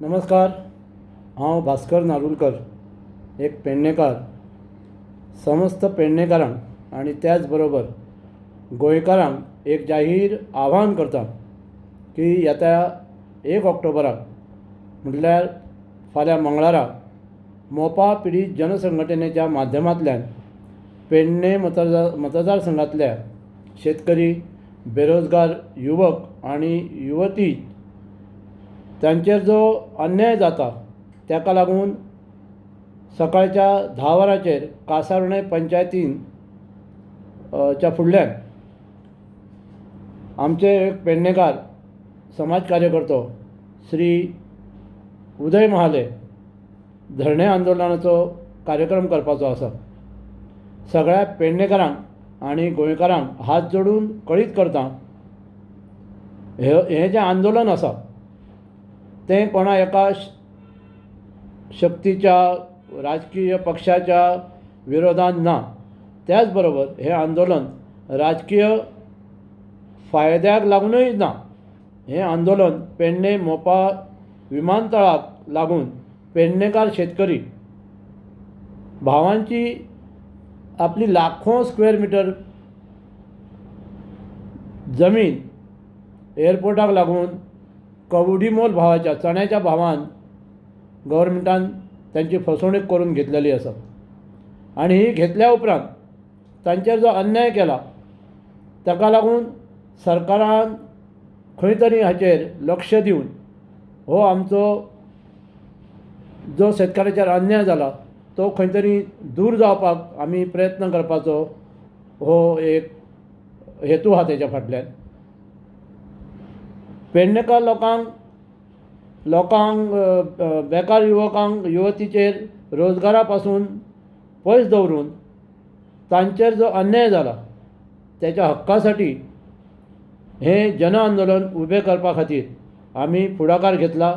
नमस्कार हांव भास्कर नारुलकर एक पेडणेकार समस्त पेडणेकारांक आनी त्याच बरोबर गोंयकारांक एक जाहीर आव्हान करता की येता एक ऑक्टोबराक म्हटल्यार फाल्यां मंगळारा मोपा पिडीत जनसंघटनेच्या माध्यमांतल्यान पेडणे मतदार मतदारसंघांतल्या शेतकरी बेरोजगार युवक आनी युवती तांचेर जो अन्याय जाता ताका लागून सकाळच्या धा वरांचेर कासारणे पंचायतीन च्या फुडल्यान आमचे एक पेडणेकार समाज कार्यकर्तो श्री उदय महाले धरणे आंदोलनाचो कार्यक्रम करपाचो आसा. सगळ्या पेडणेकारांक आनी गोंयकारांक हात जोडून कळीत करता हे हें जें आंदोलन आसा तें कोणा एका शक्तीच्या राजकीय पक्षाच्या विरोधांत ना. त्याच बरोबर हें आंदोलन राजकीय फायद्याक लागूनय ना. हें आंदोलन पेडणे मोपा विमानतळाक लागून पेडणेकार शेतकरी भावांची आपली लाखो स्क्वेअर मिटर जमीन एअरपोर्टाक लागून कवडीमोल भावाच्या चण्याच्या भावान गव्हर्मेंटान तांची फसवणूक करून घेतलेली आसा आनी ही घेतल्या उपरांत तांचेर जो अन्याय केला ताका लागून सरकारान खंय तरी हाचेर लक्ष दिवन हो आमचो जो शेतकाराचेर अन्याय जाला तो खंय तरी दूर जावपाक आमी प्रयत्न करपाचो हो एक हेतू आहा तेच्या फाटल्यान. पेडणेकार लोकांक लोकांक बेकार युवकांक युवतीचेर रोजगारा पासून पयस दवरून तांचेर जो अन्याय जाला तेच्या हक्का साठी हें जन आंदोलन उबें करपा खातीर आमी फुडाकार घेतला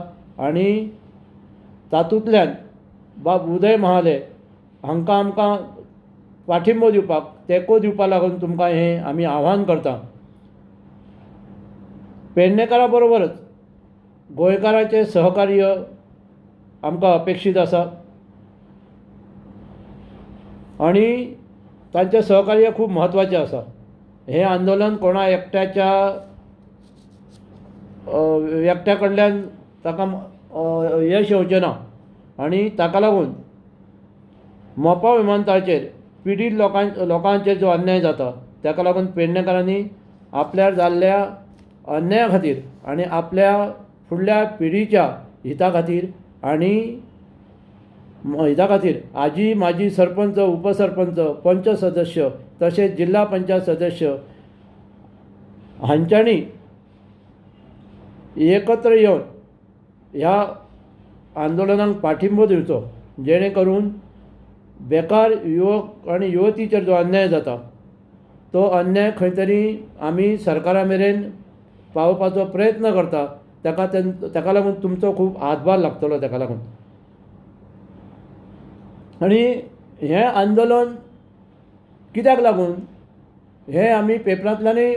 आनी तातूंतल्यान बाब उदय महाले हांकां आमकां पाठिंबो दिवपाक तेंको दिवपा लागून तुमकां हें आमी आव्हान करता. पेडणेकारा बरोबरच. गोंयकाराचें सहकार्य आमकां अपेक्षीत आसा आनी तांचें सहकार्य खूब म्हत्वाचें आसा हें आंदोलन कोणा एकट्याच्या एकट्या कडल्यान ताका यश येवचें ना आनी ताका लागून मोपा विमानतळाचेर पिडीत लोकां लोकांचेर जो अन्याय जाता ताका लागून पेडणेकारांनी आपल्यार जाल्ल्या अन्याया खातीर आनी आपल्या फुडल्या पिढीच्या हिता खातीर आनी हिता खातीर आजी माजी सरपंच उपसरपंच पंच सदस्य तशेंच जिल्ला पंचायत सदस्य हांच्यांनी एकत्र येवन ह्या आंदोलनाक पाठिंबो दिवचो जेणे करून बेकार युवक आनी युवतीचेर जो अन्याय जाता तो अन्याय खंय तरी आमी सरकारा मेरेन पावोवपाचो प्रयत्न करता ताका तेन ताका लागून तुमचो खूब हातभार लागतलो ताका लागून. आनी हें आंदोलन कित्याक लागून? हें आमी पेपरांतल्यानय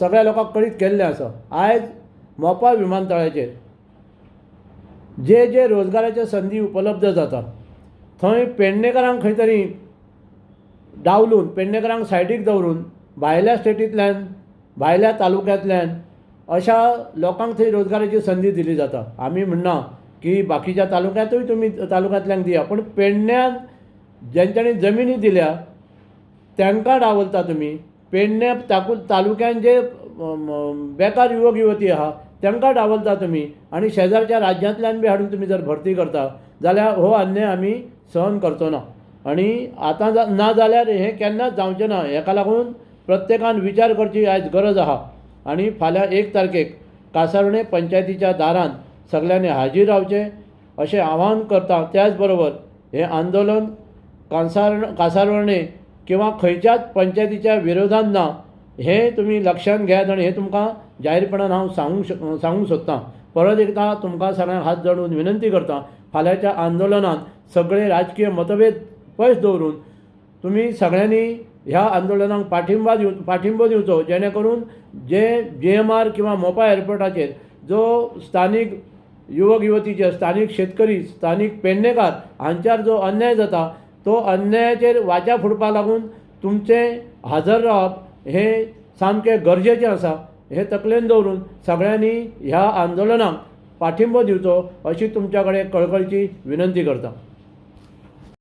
सगळ्या लोकांक कळीत केल्लें आसा. आयज मोपा विमानतळाचेर जे जे रोजगाराचे संदी उपलब्ध जाता थंय पेडणेकारांक खंय तरी डावलून पेडणेकारांक सायडीक दवरून भायल्या स्टेटींतल्यान भायल्या तालुक्यांतल्यान अशा लोकांक थंय रोजगाराची संदी दिली जाता. आमी म्हणना की बाकीच्या तालुक्यांतूय तुमी तालुक्यांतल्यांक दिया पूण पेडण्यान जेंच्यांनी जमिनी दिल्या तांकां डावलता तुमी पेडण्या ताकू तालुक्यान जे बेकार युवक युवती आहा तांकां डावलता तुमी आनी शेजारच्या राज्यांतल्यान बी हाडून तुमी जर भरती करता जाल्यार हो अन्याय आमी सहन करचो ना. आनी आतां ना जाल्यार हें केन्नाच जावचें ना. हेका लागून प्रत्येकान विचार करची आयज गरज आहा. आनी फाल्यां एक तारखेक कासावणे पंचायतीच्या दारान सगळ्यांनी हाजीर रावचें अशें आवाहन करता त्याच बरोबर हें आंदोलन कांसार कासारवणे किंवा खंयच्याच पंचायतीच्या विरोधान ना हें तुमी लक्षांत घेयात आनी हें तुमकां जाहीरपणान हांव सांगूंक शक सांगूंक सोदतां परत एकदां तुमकां सगळ्यांक हात जोडून विनंती करतां फाल्यांच्या आंदोलनांत सगळे राजकीय मतभेद पयस दवरून तुमी सगळ्यांनी ह्या आंदोलनाक पाठिंबा दिव पाठिंबो दिवचो जेणे करून जे जे एम आर किंवा मोपा एअरपोर्टाचेर जो स्थानीक युवक युवतीचे स्थानीक शेतकरी स्थानीक पेडणेकार हांच्यार जो अन्याय जाता तो अन्यायाचेर वाचा फुडपा लागून तुमचें हजर रावप हें सामकें गरजेचें आसा हें तकलेन दवरून सगळ्यांनी ह्या आंदोलनाक पाठिंबो दिवचो अशी तुमच्या कडेन कळकळीची विनंती करता.